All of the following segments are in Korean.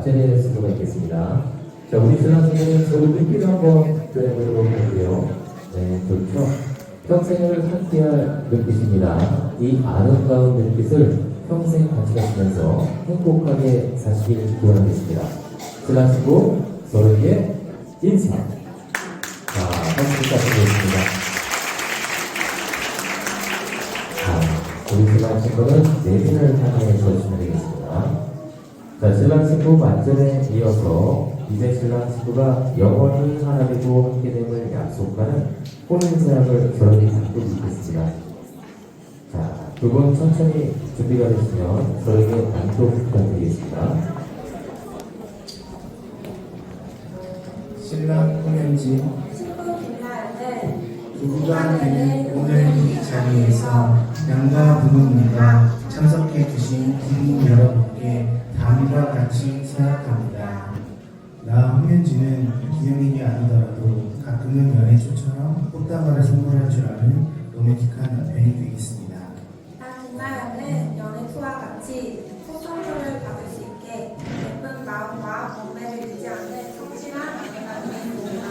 맞절의 수도가 있겠습니다. 자, 우리 신라주는 서로 눈빛을 한번 표현해보도록 할게요. 네, 좋죠. 평생을 함께할 눈빛입니다. 이 아름다운 눈빛을 평생 같이 가시면서 행복하게 사시길 기원하겠습니다. 신라친구 서로에게 인사. 자, 박수 부탁드리겠습니다. 자, 우리 신랑 친구는 내빈을 향해 서주시면 되겠습니다. 자, 신랑 친구 만전에 이어서 이제 신랑 친구가 영원히 하나 되고 함께 됨을 약속하는 혼인서약을 저렇게 잡고 있겠습니다. 자, 두 분 천천히 준비가 되시면 저에게 단독 부탁드리겠습니다. 황현지 신부 김나연은 부부가 되는 오늘 이 자리에서 양가 부모님과 참석해 주신 부모 여러분께 다음과 같이 생각합니다. 나 황현지는 기념일이 아니더라도 가끔은 연애초처럼 꽃다발을 선물할 줄 아는 로맨틱한 남편이 되겠습니다. 나 김나연은 연애 투와 같이 소송표를 받을 수 있게 예쁜 마음과 몸매를 유지하는 성실한 아내가 되겠습니다.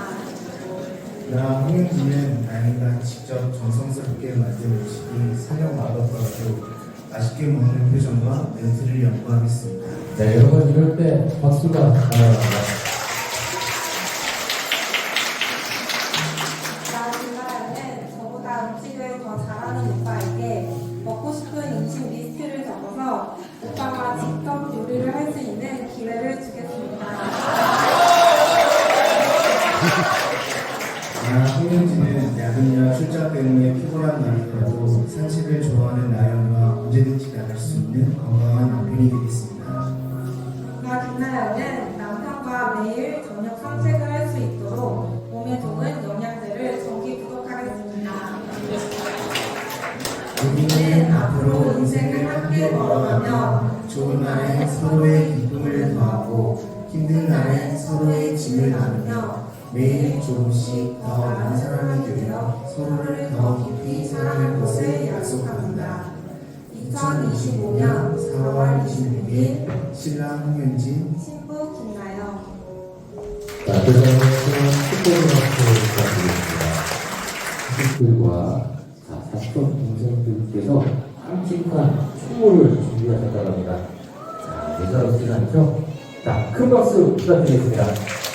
나 홍영진은 나이가 직접 정성스럽게 만든 음식이 설령 맛없더라도 맛있게 먹는 표정과 멘트를 연구하겠습니다. 네, 여러분 이럴 때 박수가 나갑니다. 나 김나연은 저보다 음식을 더 잘하는 오빠에게 먹고 싶은 음식 리스트를 적어서 오빠가 직접 요리를 할 수 있는 기회를 주겠습니다. 나 홍영진은 야근이나 출장 때문에 피곤한 날이라도 산책을 좋아하는 나연과 언제든지 나갈 수 있는 건강한 남편이 되겠습니다. 좋은 날에 서로의 기쁨을 더하고 힘든 날에 서로의 짐을 나누며 매일 조금씩 더 나은 사람이 되어 서로를 더 깊이 사랑할 것을 약속합니다. 2025년 4월 26일 신랑 홍현진 신부 자, 그러면 축복을 부탁드리겠습니다. 가족들과 자, 사촌 동생들께서 깜찍한 준비하셨다고 합니다. 자, 예사롭지 않죠? 자, 큰 박수 부탁드리겠습니다.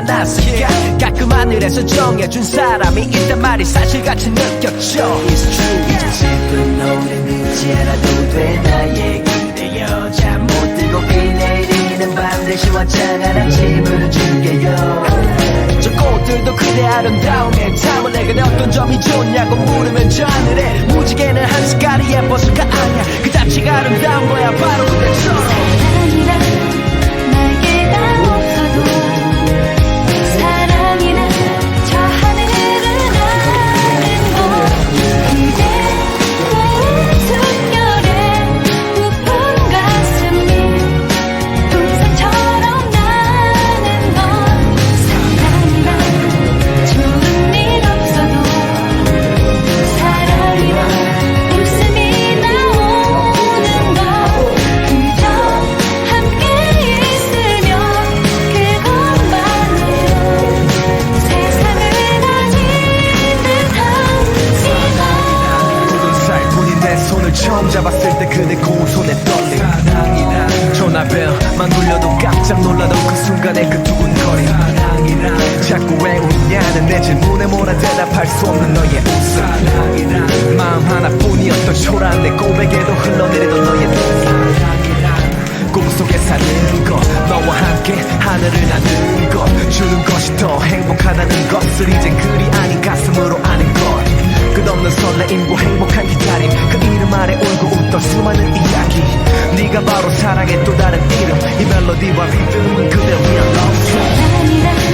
많았을까 가끔 하늘에서 정해준 사람이 있단 말이 사실같이 느꼈죠. It's true. 이제 지금 우린 잊지 않아도 돼 나의 그대 여자 못 들고 비 내리는 반드시 화창한 아침을 줄게요. 저 꽃들도 그대 아름다움에 참을 내게 어떤 점이 좋냐고 물으면 저 하늘에 무지개는 한 색깔이 예뻐서가 아니야. 그 자체가 아름다운 거야. 바로 그대처럼 손을 처음 잡았을 때 그대 고운 손에 떨림 전화벨만 울려도 깜짝 놀라던 그 순간의 그 두근거림 자꾸 왜 웃냐는 내 질문에 뭐라 대답할 수 없는 너의 웃음 마음 하나뿐이었던 초라한 내 고백에도 흘러내리던 너의 눈 꿈속에 사는 것 너와 함께 하늘을 나는 것 주는 것이 더 행복하다는 것을 이젠 그리 아닌 가슴으로 아는 것 끝없는 설레임과 행복한 기다림. 그 이름 아래 울고 웃던 수많은 이야기. 네가 바로 사랑의 또 다른 이름. 이 멜로디와 리듬은 그대 위한 love song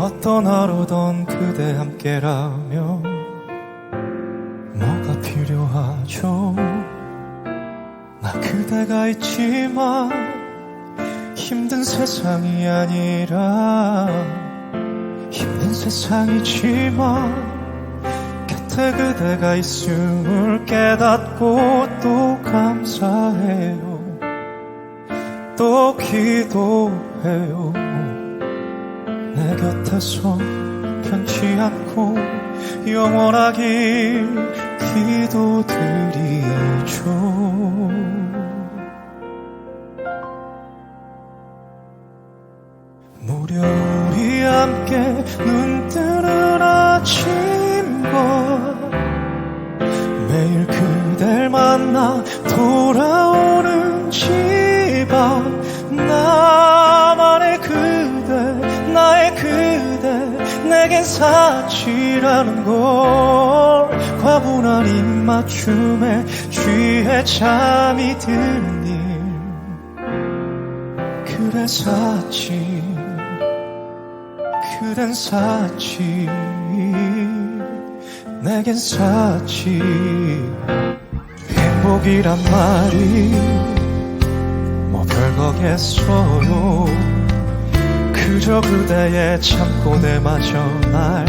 어떤 하루던 그대 함께라면 뭐가 필요하죠? 나 그대가 있지만 힘든 세상이 아니라 힘든 세상이지만 곁에 그대가 있음을 깨닫고 또 감사해요. 또 기도해요 내 곁에서 변치 않고 영원하길 기도드리죠. 무려 우리 함께 눈 뜨는 아침과 매일 그댈 만나 돌아오는 집 내겐 사치라는 걸 과분한 입맞춤에 취해 잠이 드는 일 그래 사치 그댄 사치 내겐 사치. 행복이란 말이 뭐 별거겠어요 그저 그대의 참고대마저 날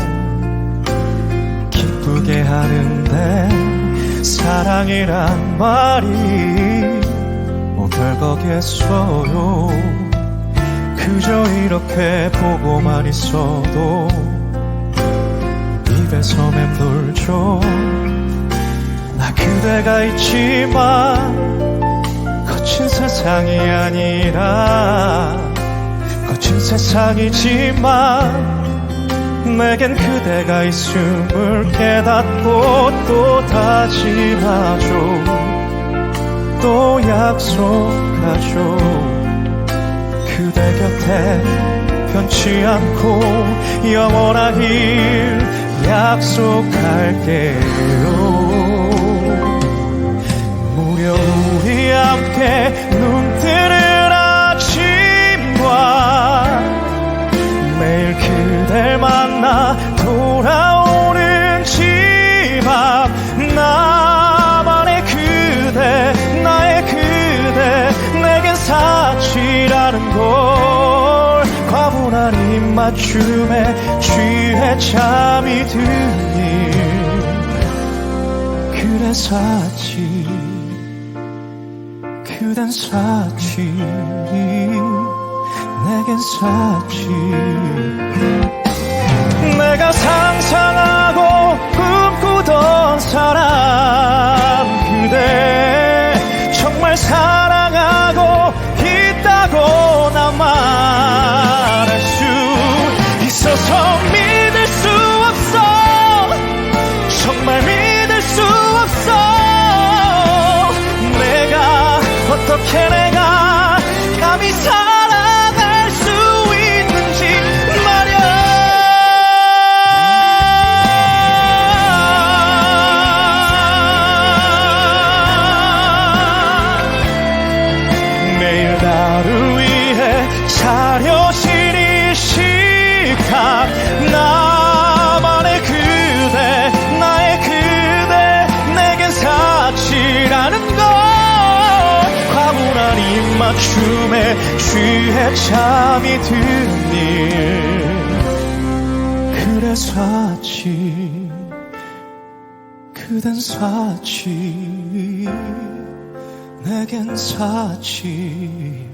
기쁘게 하는데 사랑이란 말이 뭐 별거겠어요? 그저 이렇게 보고만 있어도 입에서 맴돌죠. 나 그대가 있지만 거친 세상이 아니라 거친 세상이지만 내겐 그대가 있음을 깨닫고 또 다짐하죠. 또 약속하죠. 그대 곁에 변치 않고 영원하길 약속할게요. 무려 우리 함께 눈 뜨는 아침과 매일 그댈 만나 돌아오는 집 앞 나만의 그대 나의 그대 내겐 사치라는 걸 과분한 입맞춤에 취해 잠이 드니. 그래 사치 그댄 사치 내겐 사치. 내가 상상하고 꿈꾸던 사람 그대 정말 사랑하고 있다고 나 말할 수 있어서 믿을 수 없어. 정말 믿을 수 없어. 내가 어떻게 내가 감히 사 잠이 드는 일 그래 사치 그댄 사치 내겐 사치